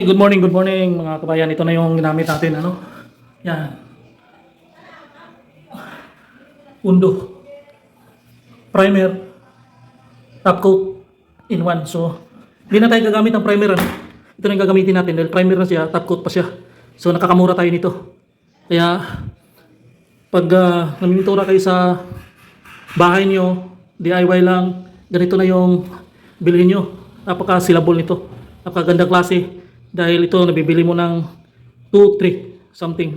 Good morning, good morning mga kabayan. Ito na yung ginamit natin, ano? Yan. Undo. Primer. Top coat in one. So, hindi na tayo gagamit ng primer, ano? Ito na yung gagamitin natin dahil primer na siya, top coat pa siya. So, nakakamura tayo nito. Kaya, pag uh, namimintura kayo sa bahay nyo, DIY lang, ganito na yung bilhin nyo. Napaka-silable nito. Napakaganda klase. Dahil ito, nabibili mo ng 2, 3, something.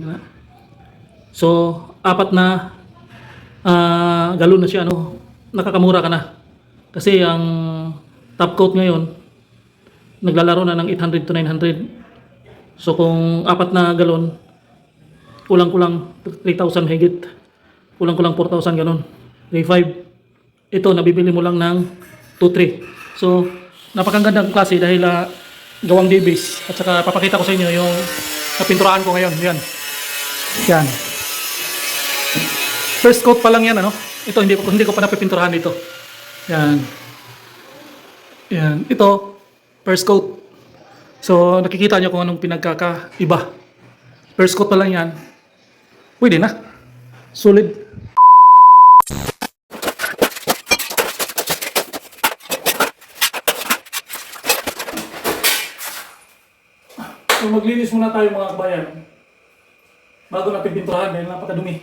So, apat na ah, galon na siya. Ano, nakakamura ka na. Kasi ang top coat ngayon, naglalaro na ng 800 to 900. So, kung apat na galon, kulang-kulang 3,000 higit. Kulang-kulang 4,000 ganun. 3,500. Ito, nabibili mo lang ng 2,3. So, napakagandang klase dahil ah, gawang D-base. At saka papakita ko sa inyo yung napinturahan ko ngayon. Yan. Yan. First coat pa lang yan, ano? Ito, hindi ko, hindi ko pa napipinturahan dito. Yan. Yan. Ito, first coat. So, nakikita nyo kung anong pinagkakaiba. First coat pa lang yan. Pwede na. Solid. So maglinis muna tayo mga kabayan. Bago natin pinturahan dahil napakadumi.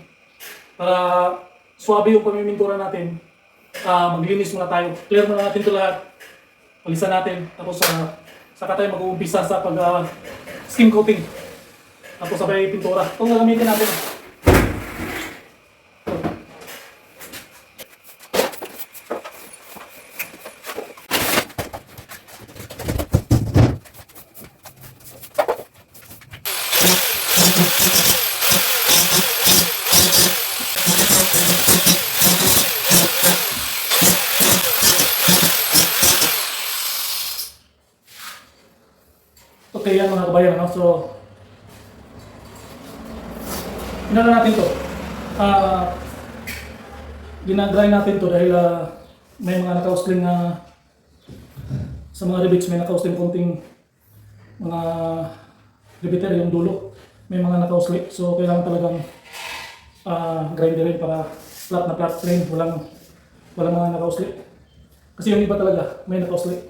Para swabe yung pamimintura natin. ah maglinis muna tayo. Clear muna natin ito lahat. Palisan natin. Tapos uh, saka tayo mag-uumpisa sa pag ah, skin coating. Tapos sabay pintura. Ito gagamitin natin. Okay yan mga kabayan. Ano? So, inano natin to. Ah, ginagry natin to dahil ah, may mga nakausling na sa mga rivets may nakausling konting mga riveter yung dulo. May mga nakausli. So, kailangan talagang ah grinderin para flat na flat plain. Walang, walang mga nakausli. Kasi yung iba talaga, may nakausli.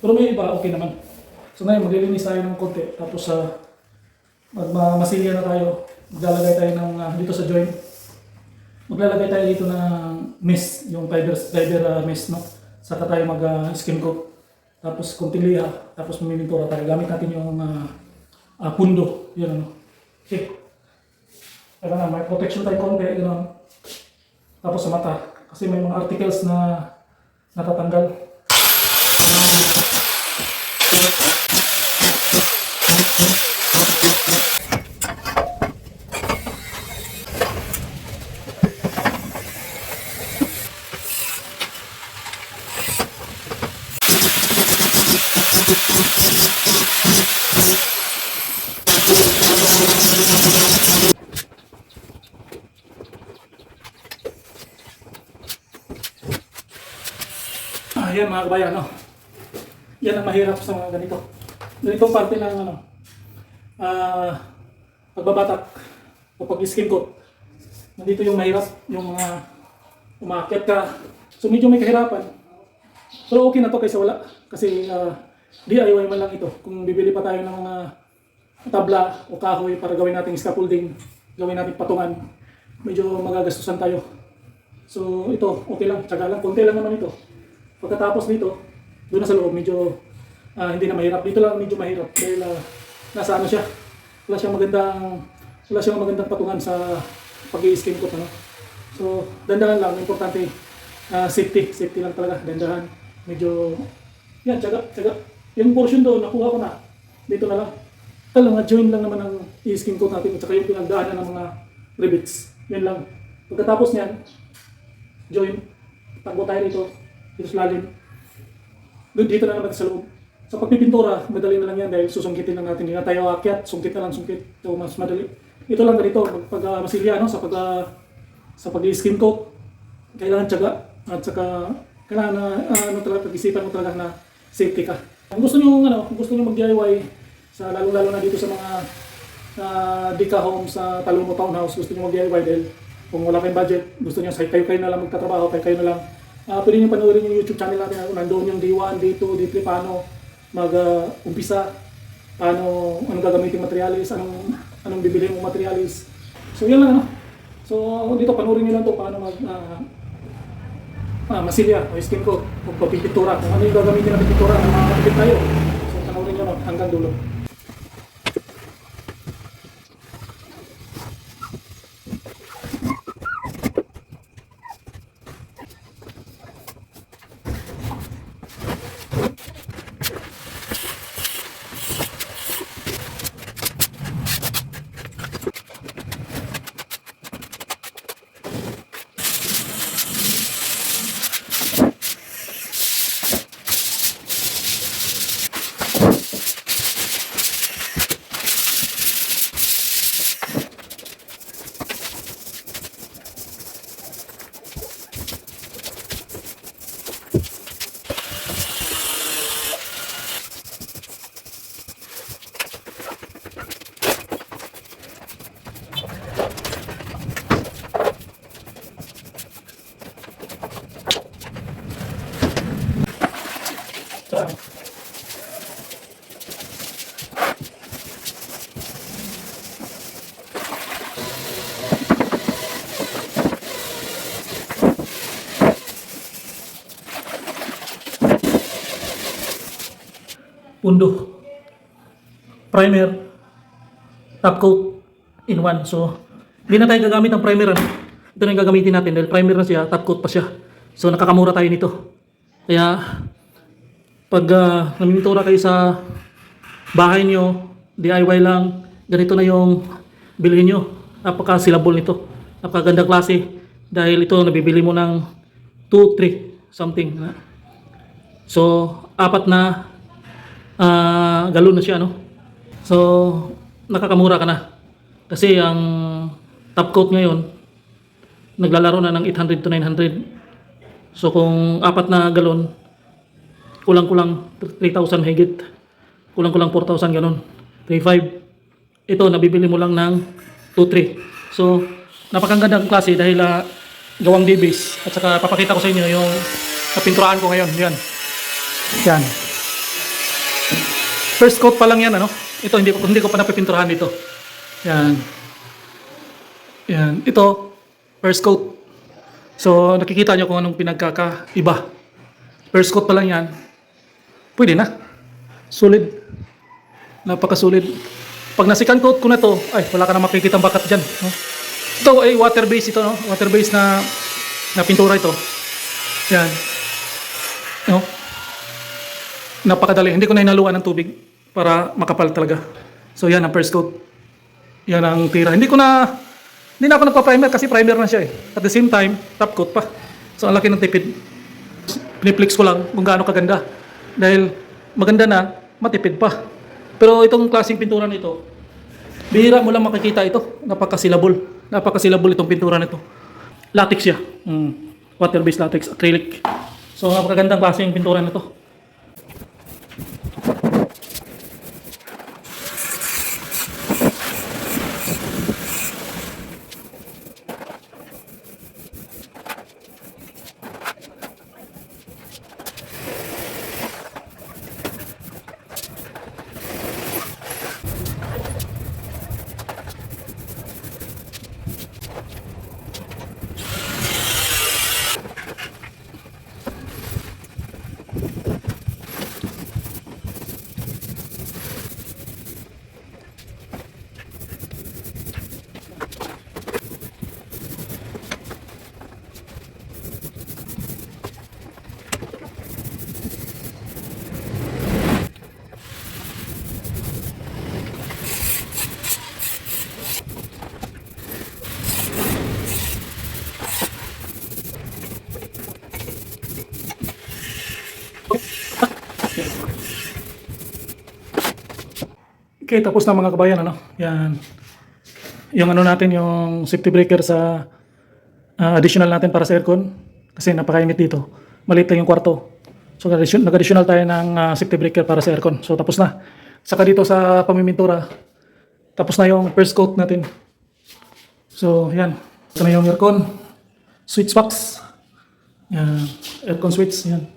Pero may iba, okay naman. So ngayon, maglilinis tayo ng konti. Tapos sa magmamasilya na tayo. Maglalagay tayo ng ah, dito sa joint. Maglalagay tayo dito ng mist, yung fiber, fiber uh, mist, no? Saka tayo mag ah, skin coat. Tapos konting liha. Tapos mamimintura tayo. Gamit natin yung ah, ah, pundo. Yun ano. Okay. Kaya na, may protection tayo konti. Gano'n. Tapos sa mata. Kasi may mga articles na natatanggal. Ah, yan mga kabayan, no? Yan ang mahirap sa mga ganito. Ganitong parte ng ano, ah, pagbabatak o pag-skin coat. Nandito yung mahirap, yung mga umakyat ka. So medyo may kahirapan. Pero okay na to kaysa wala. Kasi ah, DIY man lang ito. Kung bibili pa tayo ng mga tabla o kahoy para gawin nating scaffolding, gawin nating patungan, medyo magagastusan tayo. So ito, okay lang, tsaga lang, konti lang naman ito. Pagkatapos dito, doon na sa loob, medyo ah, hindi na mahirap. Dito lang medyo mahirap dahil ah, nasa ano siya, wala siyang magandang, wala siyang magandang patungan sa pag-i-skin coat. Ano? So, dandahan lang, importante, ah, safety, safety lang talaga, dandahan. Medyo, yan, tsaga, tsaga. Yung portion doon, nakuha ko na. Dito na lang. Lang, join lang naman ang i-skin coat natin at saka yung pinagdaanan ng mga rivets. Yan lang. Pagkatapos niyan, join, takbo tayo dito, dito sa lalim. Dito na naman sa loob. Sa pagpipintura, madali na lang yan dahil susungkitin lang natin. Hindi na tayo akyat, sungkit na lang, sungkit. So, mas madali. Ito lang ganito, pag uh, masilya, no? sa pag ah, sa pag-skin coat, kailangan tiyaga at saka kailangan na ah, ano talaga pag-isipan mo talaga na safety ka. Kung gusto niyo ano, kung gusto niyo mag-DIY Sa lalo-lalo na dito sa mga uh, Dika Home sa Talumo Townhouse, gusto niyo mag-DIY dahil kung wala kayong budget, gusto niyo sa kayo-kayo na lang magtatrabaho, kayo-kayo na lang. Uh, pwede niyo panoorin yung YouTube channel natin. Nandoon yung D1, D2, D3, paano mag-umpisa, paano, anong gagamitin materialis, anong, anong bibili mong materialis. So yan lang ano. So dito panoorin niyo lang to paano mag uh, ah, masilya o skin coat o pagpipintura. Kung ano yung gagamitin ng pintura makakapit tayo. So panoorin niyo no, hanggang dulo. Pundo, primer, top coat in one. So, hindi na tayo gagamit ng primer. Ano? Ito na yung gagamitin natin dahil primer na siya, top coat pa siya. So, nakakamura tayo nito. Kaya, pag uh, namintura kayo sa bahay nyo, DIY lang, ganito na yung bilhin nyo. Napaka-silable nito. Napakaganda klase. Dahil ito, nabibili mo ng 2, 3, something. So, apat na ah galon na siya, no? So, nakakamura ka na. Kasi ang top coat ngayon, naglalaro na ng 800 to 900. So, kung apat na galon, kulang-kulang 3,000 higit. Kulang-kulang 4,000 ganun. 3,500. Ito, nabibili mo lang ng 2,300. So, napakagandang klase dahil ah, gawang D-base. At saka papakita ko sa inyo yung napinturaan ko ngayon. Yan. Yan. First coat pa lang yan, ano? Ito, hindi hindi ko pa napipinturahan dito. Yan. Yan. Ito, first coat. So, nakikita nyo kung anong pinagkakaiba. First coat pa lang yan. Pwede na. Solid. Napakasulit. Pag na-second coat ko na to, ay, wala ka na makikita bakat dyan. No? Ito ay water base ito, no? Water base na, na pintura ito. Yan. No? Napakadali. Hindi ko na inaluan ng tubig para makapal talaga. So yan ang first coat. Yan ang tira. Hindi ko na hindi na ako nagpa-primer kasi primer na siya eh. At the same time, top coat pa. So ang laki ng tipid. Piniplex ko lang kung gaano kaganda. Dahil maganda na, matipid pa. Pero itong klaseng pintura nito, bihira mo lang makikita ito. Napakasilabol. Napakasilabol itong pintura nito. Latex siya. Mm. Water-based latex, acrylic. So napakagandang klaseng pintura nito. Okay, tapos na mga kabayan, ano? Yan. Yung ano natin, yung safety breaker sa ah, additional natin para sa aircon. Kasi napakainit dito. Maliit lang yung kwarto. So, nag-additional tayo ng ah, safety breaker para sa aircon. So, tapos na. Saka dito sa pamimintura. Tapos na yung first coat natin. So, yan. Ito na yung aircon. Switch box. Yan. Aircon switch. Yan.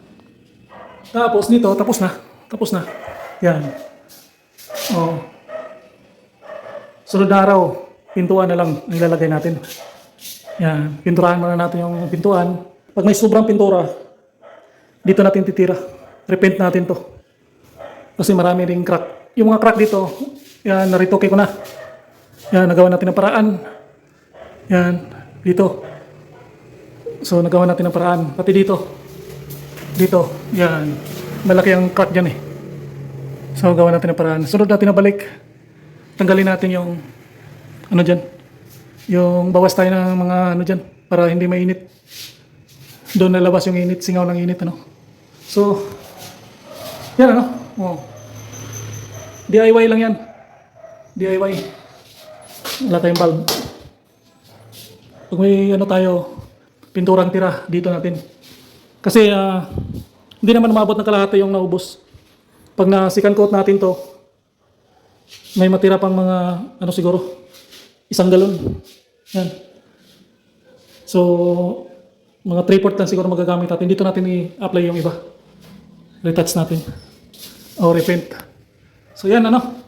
Tapos dito, tapos na. Tapos na. Yan. Oh. Sunod na araw, pintuan na lang ang ilalagay natin. Yan. Pinturahan muna natin yung pintuan. Pag may sobrang pintura, dito natin titira. Repaint natin to. Kasi marami ring crack. Yung mga crack dito, yan, naritoke ko na. Yan, nagawa natin ng paraan. Yan, dito. So, nagawa natin ng paraan. Pati dito. Dito, yan. Malaki ang crack dyan eh. So, gawa natin ng paraan. Sunod natin na balik. Tanggalin natin yung, ano dyan, yung bawas tayo ng mga ano dyan, para hindi mainit. Doon nalabas yung init, singaw ng init, ano. So, yan ano, oh. DIY lang yan. DIY. Wala tayong bulb. Pag may ano tayo, pinturang tira, dito natin. Kasi ah, hindi naman umabot ng kalahati yung naubos. Pag na second coat natin to, may matira pang mga, ano siguro, isang galon. Yan. So, mga 3 lang siguro magagamit natin. Dito natin i-apply yung iba. Retouch natin. O repaint. So yan ano.